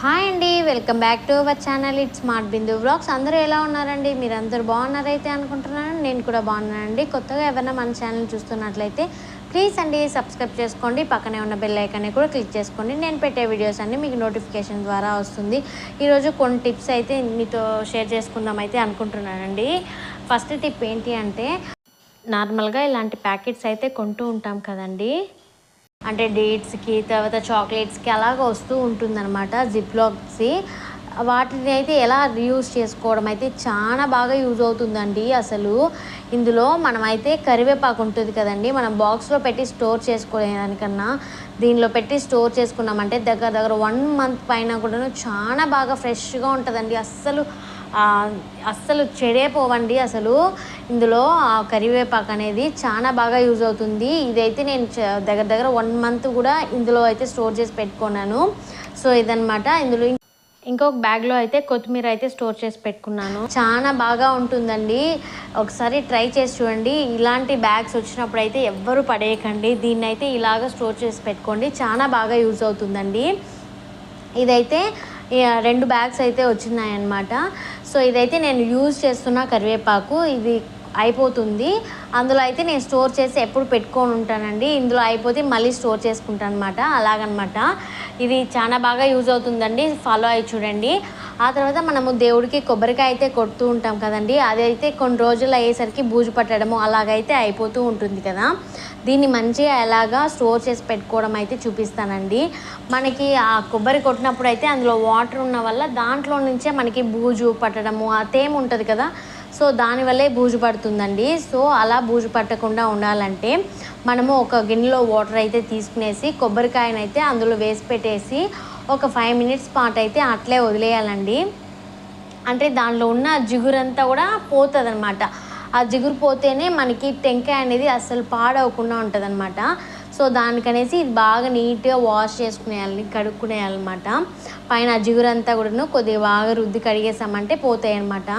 Hi అండి welcome back to our channel. It's smart Bindu blogs అందరూ ఎలా ఉన్నారండి? మీరు అందరూ బాగున్నారైతే అనుకుంటున్నాను. నేను కూడా బాగున్నానండి. కొత్తగా ఎవరైనా మన ఛానల్ చూస్తున్నట్లయితే ప్లీజ్ అండి సబ్స్క్రైబ్ చేసుకోండి. పక్కనే ఉన్న బెల్ ఐకాన్ని కూడా క్లిక్ చేసుకోండి. నేను పెట్టే వీడియోస్ అన్నీ మీకు నోటిఫికేషన్ ద్వారా వస్తుంది. ఈరోజు కొన్ని టిప్స్ అయితే మీతో షేర్ చేసుకుందాం అయితే అనుకుంటున్నానండి. ఫస్ట్ టిప్ ఏంటి అంటే నార్మల్గా ఇలాంటి ప్యాకెట్స్ అయితే కొంటూ ఉంటాం కదండి. అంటే డేట్స్కి తర్వాత చాక్లెట్స్కి అలాగ వస్తూ ఉంటుందన్నమాట జిప్లాక్స్కి వాటిని అయితే ఎలా యూజ్ చేసుకోవడం అయితే చాలా బాగా యూజ్ అవుతుందండి అసలు. ఇందులో మనమైతే కరివేపాకు ఉంటుంది కదండి మనం బాక్స్లో పెట్టి స్టోర్ చేసుకోలేదానికన్నా దీనిలో పెట్టి స్టోర్ చేసుకున్నామంటే దగ్గర దగ్గర వన్ మంత్ పైన కూడా చాలా బాగా ఫ్రెష్గా ఉంటుందండి అస్సలు. అస్సలు చెడే పోవండి అసలు. ఇందులో కరివేపాకు అనేది చాలా బాగా యూజ్ అవుతుంది. ఇదైతే నేను చ- దగ్గర దగ్గర వన్ మంత్ కూడా ఇందులో అయితే స్టోర్ చేసి పెట్టుకున్నాను. సో ఇదనమాట ఇందులో ఇంకొక బ్యాగ్లో అయితే కొత్తిమీర అయితే స్టోర్ చేసి పెట్టుకున్నాను. చాలా బాగా ఉంటుందండి. ఒకసారి ట్రై చేసి చూడండి. ఇలాంటి బ్యాగ్స్ వచ్చినప్పుడు అయితే ఎవ్వరు పడేయకండి. దీన్ని అయితే ఇలాగ స్టోర్ చేసి పెట్టుకోండి. చాలా బాగా యూజ్ అవుతుందండి. ఇదైతే రెండు బ్యాగ్స్ అయితే వచ్చినాయన్నమాట సో ఇదైతే నేను యూజ్ చేస్తున్న కరివేపాకు. ఇది అయిపోతుంది. అందులో అయితే నేను స్టోర్ చేసి ఎప్పుడు పెట్టుకొని ఉంటానండి. ఇందులో అయిపోతే మళ్ళీ స్టోర్ చేసుకుంటాను అనమాట అలాగనమాట ఇది చాలా బాగా యూజ్ అవుతుందండి. ఫాలో అయ్యి చూడండి. ఆ తర్వాత మనము దేవుడికి కొబ్బరికాయ అయితే కొడుతూ ఉంటాం కదండి. అదైతే కొన్ని రోజులు అయ్యేసరికి బూజు పట్టడము అలాగైతే అయిపోతూ ఉంటుంది కదా. దీన్ని మంచిగా ఎలాగా స్టోర్ చేసి పెట్టుకోవడం అయితే చూపిస్తానండి. మనకి ఆ కొబ్బరి కొట్టినప్పుడు అయితే అందులో వాటర్ ఉన్న వల్ల దాంట్లో నుంచే మనకి బూజు పట్టడము ఆ తేమ ఉంటుంది కదా. సో దానివల్లే బూజు పడుతుందండి. సో అలా బూజు పట్టకుండా ఉండాలంటే మనము ఒక గిన్నెలో వాటర్ అయితే తీసుకునేసి కొబ్బరికాయనైతే అందులో వేసి పెట్టేసి ఒక ఫైవ్ మినిట్స్ పాటు అయితే అట్లే వదిలేయాలండి. అంటే దానిలో ఉన్న జిగురంతా కూడా పోతుంది అనమాట ఆ జిగురు పోతేనే మనకి టెంకాయ అనేది అసలు పాడవకుండా ఉంటుంది అనమాట సో దానికనేసి ఇది బాగా నీట్గా వాష్ చేసుకునేయాలి కడుక్కునేయాలన్నమాట. పైన ఆ జిగురంతా కూడాను కొద్దిగా బాగా రుద్ది కడిగేసామంటే పోతాయి అనమాట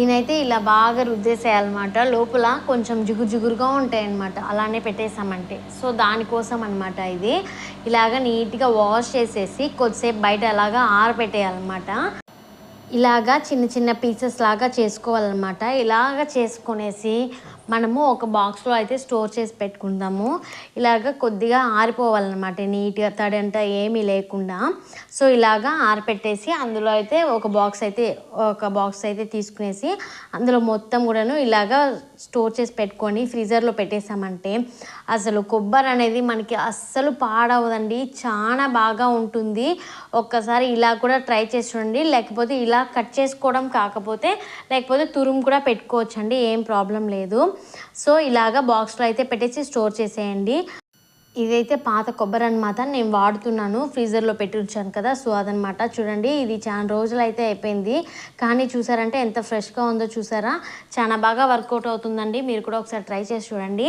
దీనైతే ఇలా బాగా రుద్దేసేయాలన్నమాట. లోపల కొంచెం జిగురు జిగురుగా ఉంటాయి అన్నమాట అలానే పెట్టేసామంటే. సో దానికోసం అనమాట ఇది. ఇలాగ నీట్గా వాష్ చేసేసి కొద్దిసేపు బయట అలాగా ఆరబెట్టేయాలన్నమాట ఇలాగా చిన్న చిన్న పీసెస్ లాగా చేసుకోవాలన్నమాట. ఇలాగ చేసుకునేసి మనము ఒక బాక్స్లో అయితే స్టోర్ చేసి పెట్టుకుందాము. ఇలాగ కొద్దిగా ఆరిపోవాలన్నమాట. నీట్గా తడి అంతా ఏమీ లేకుండా. సో ఇలాగా ఆరిపెట్టేసి అందులో అయితే ఒక బాక్స్ అయితే ఒక బాక్స్ అయితే తీసుకునేసి అందులో మొత్తం కూడాను ఇలాగా స్టోర్ చేసి పెట్టుకొని ఫ్రీజర్లో పెట్టేసామంటే అసలు కొబ్బరి అనేది మనకి అస్సలు పాడవదండి. చాలా బాగా ఉంటుంది. ఒక్కసారి ఇలా కూడా ట్రై చేసి చూడండి. లేకపోతే ఇలా కట్ చేసుకోవడం కాకపోతే లేకపోతే తురుము కూడా పెట్టుకోవచ్చండి. ఏం ప్రాబ్లం లేదు. సో ఇలాగా బాక్స్లో అయితే పెట్టేసి స్టోర్ చేసేయండి. ఇదైతే పాత కొబ్బరి అనమాట నేను వాడుతున్నాను. ఫ్రీజర్లో పెట్టి ఉంచాను కదా సో అదనమాట చూడండి ఇది చాలా రోజులు అయితే అయిపోయింది. కానీ చూసారంటే ఎంత ఫ్రెష్గా ఉందో చూసారా? చాలా బాగా వర్కౌట్ అవుతుందండి. మీరు కూడా ఒకసారి ట్రై చేసి చూడండి.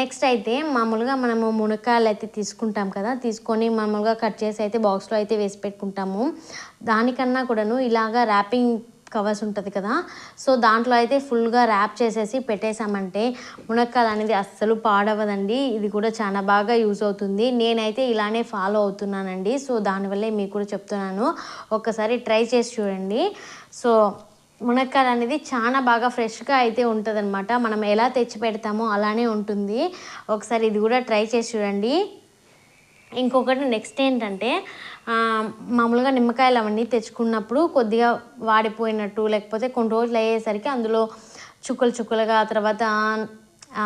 నెక్స్ట్ అయితే మామూలుగా మనము మునక్కాయలు అయితే తీసుకుంటాం కదా తీసుకొని మామూలుగా కట్ చేసి అయితే బాక్స్లో అయితే వేసి పెట్టుకుంటాము. దానికన్నా కూడాను ఇలాగా ర్యాపింగ్ కవర్స్ ఉంటుంది కదా. సో దాంట్లో అయితే ఫుల్గా ర్యాప్ చేసేసి పెట్టేశామంటే మునక్కాయలు అనేది అస్సలు పాడవదండి. ఇది కూడా చాలా బాగా యూజ్ అవుతుంది. నేనైతే ఇలానే ఫాలో అవుతున్నానండి. సో దానివల్లే మీకు కూడా చెప్తున్నాను. ఒక్కసారి ట్రై చేసి చూడండి. సో మునక్కాయలు అనేది చాలా బాగా ఫ్రెష్గా అయితే ఉంటుందన్నమాట. మనం ఎలా తెచ్చి పెడతామో అలానే ఉంటుంది. ఒకసారి ఇది కూడా ట్రై చేసి చూడండి. ఇంకొకటి నెక్స్ట్ ఏంటంటే మామూలుగా నిమ్మకాయలు అవన్నీ తెచ్చుకున్నప్పుడు కొద్దిగా వాడిపోయినట్టు లేకపోతే కొన్ని రోజులు అయ్యేసరికి అందులో చుక్కలు చుక్కలుగా తర్వాత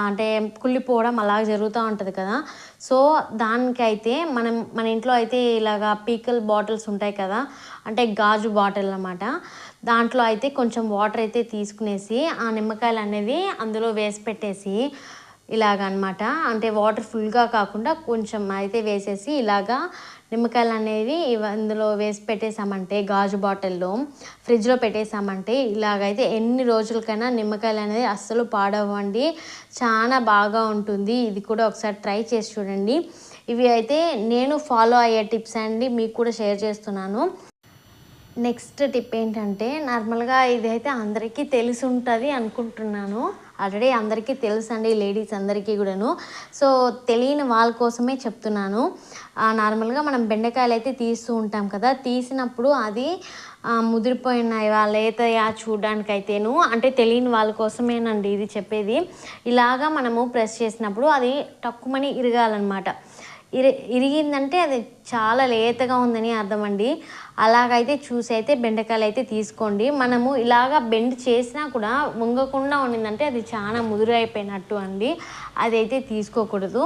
అంటే కుళ్ళిపోవడం అలా జరుగుతూ ఉంటుంది కదా. సో దానికైతే మనం మన ఇంట్లో అయితే ఇలాగా పీకల్ బాటిల్స్ ఉంటాయి కదా అంటే గాజు బాటిల్ అనమాట దాంట్లో అయితే కొంచెం వాటర్ అయితే తీసుకునేసి ఆ నిమ్మకాయలు అనేది అందులో వేసి పెట్టేసి ఇలాగ అనమాట అంటే వాటర్ ఫుల్గా కాకుండా కొంచెం అయితే వేసేసి ఇలాగా నిమ్మకాయలు అనేవి అందులో ఇందులో వేసి పెట్టేసామంటే గాజు బాటిల్లో ఫ్రిడ్జ్లో పెట్టేసామంటే ఇలాగైతే ఎన్ని రోజులకైనా నిమ్మకాయలు అనేది అస్సలు పాడవండి. చాలా బాగా ఉంటుంది. ఇది కూడా ఒకసారి ట్రై చేసి చూడండి. ఇవి అయితే నేను ఫాలో అయ్యే టిప్స్ అండి. మీకు కూడా షేర్ చేస్తున్నాను. నెక్స్ట్ టిప్ ఏంటంటే నార్మల్గా ఇదైతే అందరికీ తెలిసి ఉంటుంది అనుకుంటున్నాను. ఆల్రెడీ అందరికీ తెలుసు అండి లేడీస్ అందరికీ కూడాను. సో తెలియని వాళ్ళ కోసమే చెప్తున్నాను. నార్మల్గా మనం బెండకాయలు అయితే తీస్తూ ఉంటాం కదా తీసినప్పుడు అది ఆ, ముదిరిపోయినాయా లేతయా చూడడానికైతేను. అంటే తెలియని వాళ్ళ కోసమేనండి ఇది చెప్పేది. ఇలాగా మనము ప్రెస్ చేసినప్పుడు అది తక్కువని ఇరగాలన్నమాట. ఇరి ఇరిగిందంటే అది చాలా లేతగా ఉందని అర్థం అండి అలాగైతే చూసి అయితే బెండకాయలు అయితే తీసుకోండి. మనము ఇలాగా బెండ్ చేసినా కూడా వంగకుండా ఉండిందంటే అది చాలా ముదురు అయిపోయినట్టు అండి. అదైతే తీసుకోకూడదు.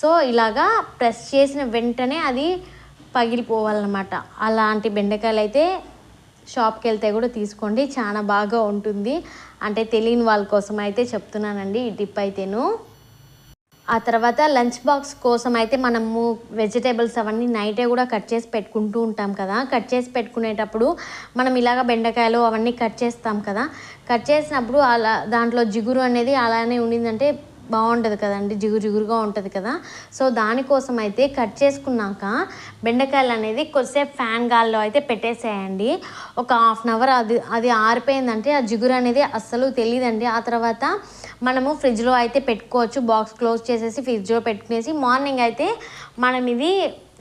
సో ఇలాగా ప్రెస్ చేసిన వెంటనే అది పగిలిపోవాలన్నమాట. అలాంటి బెండకాయలు అయితే షాప్కి వెళ్తే కూడా తీసుకోండి. చాలా బాగా ఉంటుంది. అంటే తెలియని వాళ్ళ కోసం అయితే చెప్తున్నానండి ఈ టిప్ అయితేను. ఆ తర్వాత లంచ్ బాక్స్ కోసం అయితే మనము వెజిటేబుల్స్ అవన్నీ నైటే కూడా కట్ చేసి పెట్టుకుంటూ ఉంటాం కదా. కట్ చేసి పెట్టుకునేటప్పుడు మనం ఇలాగ బెండకాయలు అవన్నీ కట్ చేస్తాం కదా. కట్ చేసినప్పుడు అలా దాంట్లో జిగురు అనేది అలానే ఉండిందంటే బాగుంటుంది కదండి జిగురు జిగురుగా ఉంటుంది కదా. సో దానికోసం అయితే కట్ చేసుకున్నాక బెండకాయలు అనేది కొద్దిసేపు ఫ్యాన్ గాల్లో అయితే పెట్టేసేయండి. ఒక హాఫ్ అన్ అవర్ అది అది ఆరిపోయిందంటే ఆ జిగురు అనేది అస్సలు తెలియదండి ఆ తర్వాత మనము ఫ్రిడ్జ్లో అయితే పెట్టుకోవచ్చు బాక్స్ క్లోజ్ చేసేసి ఫ్రిడ్జ్లో పెట్టుకునేసి మార్నింగ్ అయితే మనం ఇది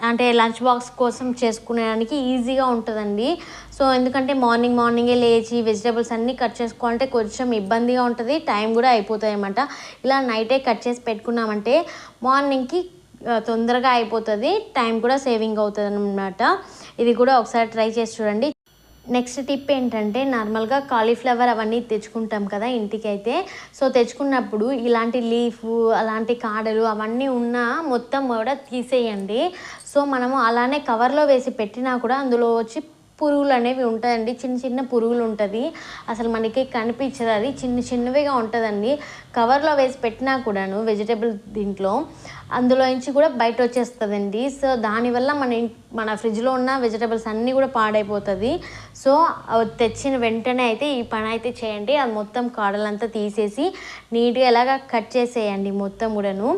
అంటే లంచ్ బాక్స్ కోసం చేసుకునేదానికి ఈజీగా ఉంటుందండి. సో ఎందుకంటే మార్నింగ్ మార్నింగే లేచి వెజిటేబుల్స్ అన్నీ కట్ చేసుకోవాలంటే కొంచెం ఇబ్బందిగా ఉంటుంది. టైం కూడా అయిపోతుంది అనమాట ఇలా నైటే కట్ చేసి పెట్టుకున్నామంటే మార్నింగ్కి తొందరగా అయిపోతుంది. టైం కూడా సేవింగ్ అవుతుంది అనమాట ఇది కూడా ఒకసారి ట్రై చేసి చూడండి. నెక్స్ట్ టిప్ ఏంటంటే నార్మల్గా కాలీఫ్లవర్ అవన్నీ తెచ్చుకుంటాం కదా ఇంటికి అయితే సో తెచ్చుకున్నప్పుడు ఇలాంటి లీఫ్ అలాంటి కాడలు అవన్నీ ఉన్నా మొత్తం కూడా తీసేయండి. సో మనము అలానే కవర్లో వేసి పెట్టినా కూడా అందులో వచ్చి పురుగులు అనేవి ఉంటాయండి. చిన్న చిన్న పురుగులు ఉంటుంది అసలు మనకి కనిపించదు అది. చిన్న చిన్నవిగా ఉంటుందండి. కవర్లో వేసి పెట్టినా కూడాను వెజిటేబుల్ దీంట్లో అందులో నుంచి కూడా బయట వచ్చేస్తుందండి సో దానివల్ల మన మన ఫ్రిడ్జ్లో ఉన్న వెజిటేబుల్స్ అన్నీ కూడా పాడైపోతుంది. సో తెచ్చిన వెంటనే అయితే ఈ పని అయితే చేయండి. అది మొత్తం కాడలంతా తీసేసి నీట్గా ఎలాగ కట్ చేసేయండి మొత్తం కూడాను.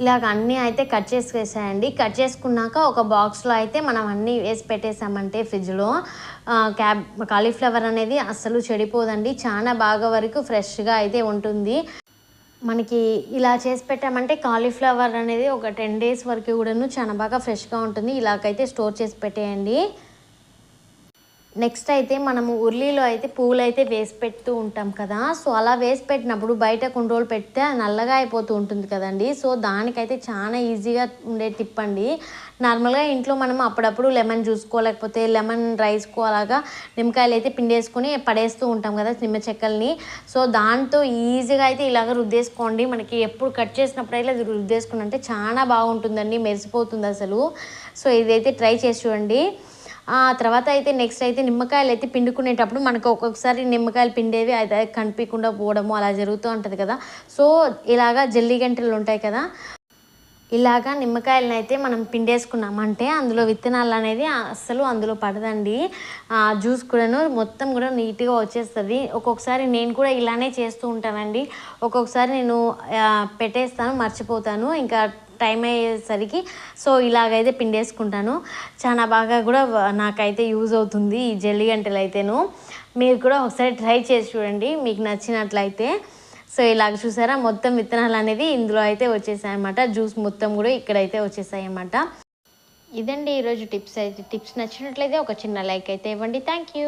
ఇలాగ అన్నీ అయితే కట్ చేసుకేసాయండి కట్ చేసుకున్నాక ఒక బాక్స్లో అయితే మనం అన్నీ వేసి పెట్టేసామంటే ఫ్రిడ్జ్లో క్యాబ్ కాలీఫ్లవర్ అనేది అస్సలు చెడిపోదండి. చాలా బాగా వరకు ఫ్రెష్గా అయితే ఉంటుంది. మనకి ఇలా చేసి పెట్టామంటే కాలీఫ్లవర్ అనేది ఒక టెన్ డేస్ వరకు కూడాను చాలా బాగా ఫ్రెష్గా ఉంటుంది. ఇలాగైతే స్టోర్ చేసి పెట్టేయండి. నెక్స్ట్ అయితే మనము ఉర్లీలో అయితే పువ్వులు అయితే వేసి పెడుతూ ఉంటాం కదా. సో అలా వేసి పెట్టినప్పుడు బయట కొన్ని రోజులు పెడితే నల్లగా అయిపోతూ ఉంటుంది కదండి. సో దానికైతే చాలా ఈజీగా ఉండే టిప్ అండి. నార్మల్గా ఇంట్లో మనం అప్పుడప్పుడు లెమన్ జ్యూస్కో లేకపోతే లెమన్ రైస్కో అలాగా నిమ్మకాయలు అయితే పిండేసుకొని పడేస్తూ ఉంటాం కదా నిమ్మ చెక్కల్ని. సో దాంతో ఈజీగా అయితే ఇలాగ రుద్దేసుకోండి. మనకి ఎప్పుడు కట్ చేసినప్పుడు అయితే అది రుద్దేసుకుని అంటే చాలా బాగుంటుందండి. మెరిసిపోతుంది అసలు. సో ఇదైతే ట్రై చేసి చూడండి. ఆ తర్వాత అయితే నెక్స్ట్ అయితే నిమ్మకాయలు అయితే పిండుకునేటప్పుడు మనకు ఒక్కొక్కసారి నిమ్మకాయలు పిండేవి అయితే కనిపించకుండా పోవడము అలా జరుగుతూ ఉంటుంది కదా. సో ఇలాగా జల్లి గంటలు ఉంటాయి కదా. ఇలాగా నిమ్మకాయలను అయితే మనం పిండేసుకున్నామంటే అందులో విత్తనాలు అనేది అస్సలు అందులో పడదండి. ఆ జ్యూస్ కూడాను మొత్తం కూడా నీట్గా వచ్చేస్తుంది. ఒక్కొక్కసారి నేను కూడా ఇలానే చేస్తూ ఉంటానండి. ఒక్కొక్కసారి నేను పెట్టేస్తాను మర్చిపోతాను. ఇంకా టైం అయ్యేసరికి సో ఇలాగైతే పిండేసుకుంటాను. చాలా బాగా కూడా నాకైతే యూజ్ అవుతుంది ఈ జల్లి గంటలు అయితేను మీరు కూడా ఒకసారి ట్రై చేసి చూడండి మీకు నచ్చినట్లయితే సో ఇలాగ చూసారా మొత్తం విత్తనాలు అనేది ఇందులో అయితే వచ్చేసాయి అన్నమాట జ్యూస్ మొత్తం కూడా ఇక్కడైతే వచ్చేసాయి అన్నమాట ఇదండి ఈరోజు టిప్స్ అయితే టిప్స్ నచ్చినట్లయితే ఒక చిన్న లైక్ అయితే ఇవ్వండి. Thank you